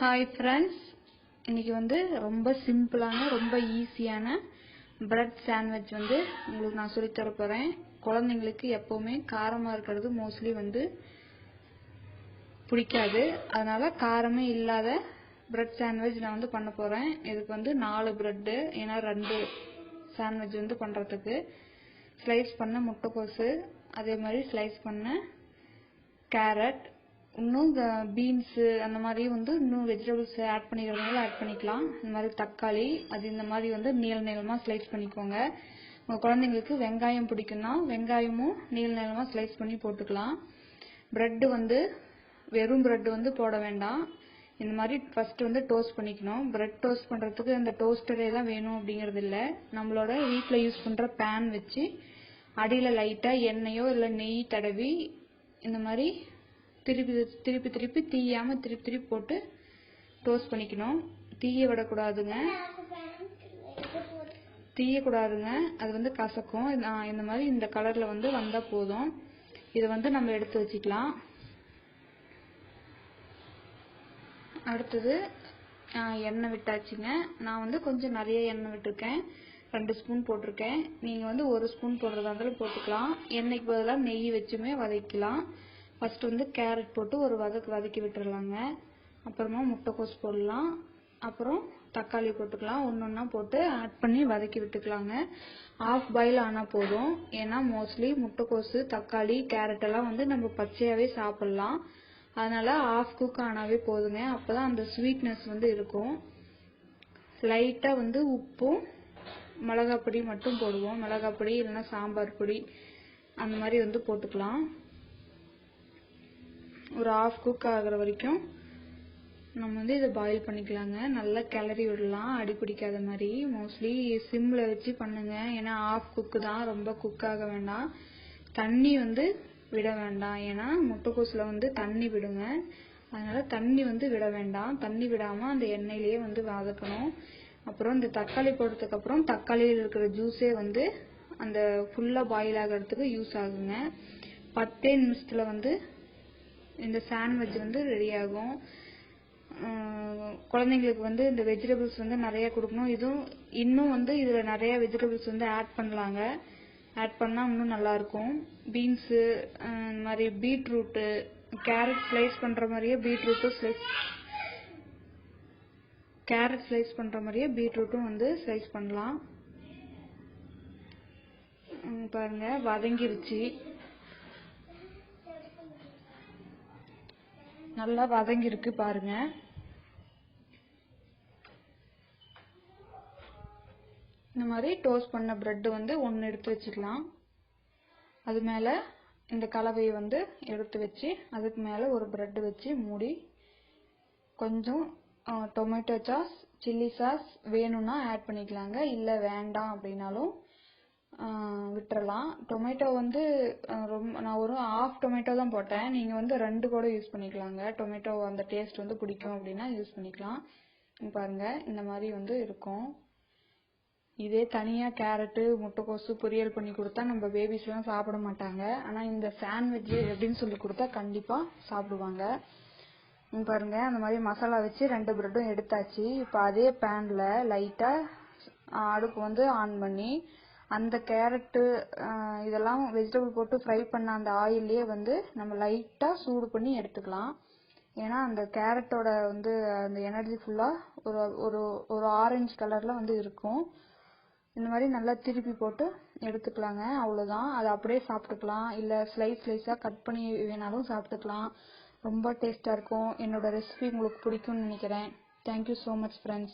Hi friends இன்றைக்கி வந்து ரொம்ப சிம்பிளான ரொம்ப ஈஸியான பிரெட் சாண்ட்விச் வந்து உங்களுக்கு நான் சொல்லித் தர போகிறேன் குழந்தைங்களுக்கு எப்போவுமே காரமாக இருக்கிறது மோஸ்ட்லி வந்து பிடிக்காது. அதனால் காரமே இல்லாத பிரெட் சாண்ட்விச் நான் வந்து பண்ண போகிறேன் இதுக்கு வந்து நாலு பிரெட்டு ஏன்னா ரெண்டு சாண்ட்விச் வந்து பண்ணுறதுக்கு ஸ்லைஸ் பண்ண முட்டைக்கோசு அதே மாதிரி ஸ்லைஸ் பண்ண கேரட் இன்னும் பீன்ஸு அந்த மாதிரி வந்து இன்னும் வெஜிடபிள்ஸ் ஆட் பண்ணிக்கிறதுனால ஆட் பண்ணிக்கலாம். இந்த மாதிரி தக்காளி அது இந்த மாதிரி வந்து நீள நீளமாக ஸ்லைஸ் பண்ணிக்கோங்க. உங்கள் குழந்தைங்களுக்கு வெங்காயம் பிடிக்கும்னா வெங்காயமும் நீள நீளமாக ஸ்லைஸ் பண்ணி போட்டுக்கலாம். ப்ரெட்டு வந்து வெறும் ப்ரெட் வந்து போட வேண்டாம். இந்த மாதிரி ஃபர்ஸ்ட் வந்து டோஸ்ட் பண்ணிக்கணும். பிரெட் டோஸ்ட் பண்ணுறதுக்கு இந்த டோஸ்டரே தான் வேணும் அப்படிங்கிறது இல்லை நம்மளோட வீட்டில் யூஸ் பண்ணுற பேன் வச்சு அடியில் லைட்டாக எண்ணெயோ இல்லை நெய் தடவி இந்த மாதிரி திருப்பி திருப்பி திருப்பி தீயாம திருப்பி திருப்பி போட்டு டோஸ்ட் பண்ணிக்கணும். தீய விடக்கூடாதுங்க. தீயக்கூடாதுங்க அது வந்து கசக்கும். நான் இந்த மாதிரி இந்த கலர்ல வந்து வந்தா போதும். இதை வந்து நம்ம எடுத்து வச்சுக்கலாம். அடுத்தது எண்ணெய் விட்டாச்சுங்க. நான் வந்து கொஞ்சம் நிறைய எண்ணெய் விட்டுருக்கேன். ரெண்டு ஸ்பூன் போட்டிருக்கேன். நீங்கள் வந்து ஒரு ஸ்பூன் போடுறதா இருந்தாலும் போட்டுக்கலாம். எண்ணெய்க்கு பதிலாக நெய் வச்சுமே வதக்கலாம். ஃபஸ்ட்டு வந்து கேரட் போட்டு ஒரு வதக்கு வதக்கி விட்டுறலாங்க. அப்புறமா முட்டைக்கோஸ் போடலாம். அப்புறம் தக்காளி போட்டுக்கலாம். ஒன்று ஒன்றா போட்டு ஆட் பண்ணி வதக்கி விட்டுக்கலாங்க. ஆஃப் பாயில் ஆனால் போதும். ஏன்னா மோஸ்ட்லி முட்டைக்கோஸு தக்காளி கேரட் எல்லாம் வந்து நம்ம பச்சையாகவே சாப்பிட்லாம். அதனால் ஆஃப் குக் ஆனாவே போதுங்க. அப்போ தான் அந்த ஸ்வீட்னஸ் வந்து இருக்கும். லைட்டாக வந்து உப்பும் மிளகாய் பொடி மட்டும் போடுவோம். மிளகாப்பொடி இல்லைன்னா சாம்பார் பொடி அந்த மாதிரி வந்து போட்டுக்கலாம். ஒரு ஆஃப் குக் ஆகிற வரைக்கும் நம்ம வந்து இதை பாயில் பண்ணிக்கலாங்க. நல்லா கிளறி விடலாம். அடி பிடிக்காத மாதிரி. மோஸ்ட்லி சிம்மில் வச்சு பண்ணுங்க. ஏன்னா ஆஃப் குக்கு தான். ரொம்ப குக் ஆக வேண்டாம். தண்ணி வந்து விட வேண்டாம். ஏன்னா முட்டைக்கோஸில் வந்து தண்ணி விடுங்க. அதனால தண்ணி வந்து விட வேண்டாம். தண்ணி விடாமல் அந்த எண்ணெயிலேயே வந்து வதக்கணும். அப்புறம் இந்த தக்காளி போடுறதுக்கப்புறம் தக்காளியில் இருக்கிற ஜூஸே வந்து அந்த ஃபுல்லாக பாயில் ஆகிறதுக்கு யூஸ் ஆகுங்க. பத்தே நிமிஷத்தில் வந்து இந்த சாண்ட்விச் வந்து ரெடி ஆகும். குழந்தைங்களுக்கு வந்து இந்த வெஜிடபிள்ஸ் வந்து நிறைய கொடுக்கணும். இதுவும் இன்னும் வந்து இதில் நிறைய வெஜிடபிள்ஸ் வந்து ஆட் பண்ணலாங்க. ஆட் பண்ணால் இன்னும் நல்லாயிருக்கும். பீன்ஸு இந்த மாதிரி பீட்ரூட்டு கேரட் ஸ்லைஸ் பண்ணுற மாதிரியே பீட்ரூட்டும் ஸ்லைஸ் கேரட் ஸ்லைஸ் பண்ணுற மாதிரியே பீட்ரூட்டும் வந்து ஸ்லைஸ் பண்ணலாம். பாருங்க வதங்கிருச்சு. நல்லா வதங்கியிருக்கு பாருங்க. இந்த மாதிரி டோஸ்ட் பண்ண பிரெட் வந்து ஒன்று எடுத்து வச்சுக்கலாம். அது மேலே இந்த கலவையை வந்து எடுத்து வச்சு அதுக்கு மேலே ஒரு பிரெட் வச்சு மூடி கொஞ்சம் டொமேட்டோ சாஸ் சில்லி சாஸ் வேணும்னா ஆட் பண்ணிக்கலாங்க. இல்லை வேண்டாம் அப்படின்னாலும் விட்டுறலாம். டொமேட்டோ வந்து ரொம்ப நான் ஒரு ஆஃப் டொமேட்டோ தான் போட்டேன். நீங்கள் வந்து ரெண்டு கூட யூஸ் பண்ணிக்கலாங்க. டொமேட்டோ அந்த டேஸ்ட் வந்து பிடிக்கும் அப்படின்னா யூஸ் பண்ணிக்கலாம். பாருங்க இந்த மாதிரி வந்து இருக்கும். இதே தனியாக கேரட்டு முட்டைக்கோசு பொரியல் பண்ணி கொடுத்தா நம்ம பேபிஸ்லாம் சாப்பிட மாட்டாங்க. ஆனால் இந்த சாண்ட்விட்ஜ் அப்படின்னு சொல்லி கொடுத்தா கண்டிப்பாக சாப்பிடுவாங்க. பாருங்க அந்த மாதிரி மசாலா வச்சு ரெண்டு ப்ரெட்டும் எடுத்தாச்சு. இப்போ அதே பேனில் லைட்டாக அடுப்பு வந்து ஆன் பண்ணி அந்த கேரட்டு இதெல்லாம் வெஜிடபிள் போட்டு ஃப்ரை பண்ண அந்த ஆயிலே வந்து நம்ம லைட்டாக சூடு பண்ணி எடுத்துக்கலாம். ஏன்னா அந்த கேரட்டோட வந்து அந்த எனர்ஜி ஃபுல்லாக ஒரு ஒரு ஒரு ஆரஞ்சு கலரில் வந்து இருக்கும். இந்த மாதிரி நல்லா திருப்பி போட்டு எடுத்துக்கலாங்க. அவ்வளோதான் அதை அப்படியே சாப்பிட்டுக்கலாம். இல்லை ஸ்லைஸ் ஸ்லைஸாக கட் பண்ணி வேணாலும் சாப்பிட்டுக்கலாம். ரொம்ப டேஸ்ட்டாக இருக்கும். என்னோட ரெசிபி உங்களுக்கு பிடிக்கும்னு நினைக்கிறேன். Thank you so much friends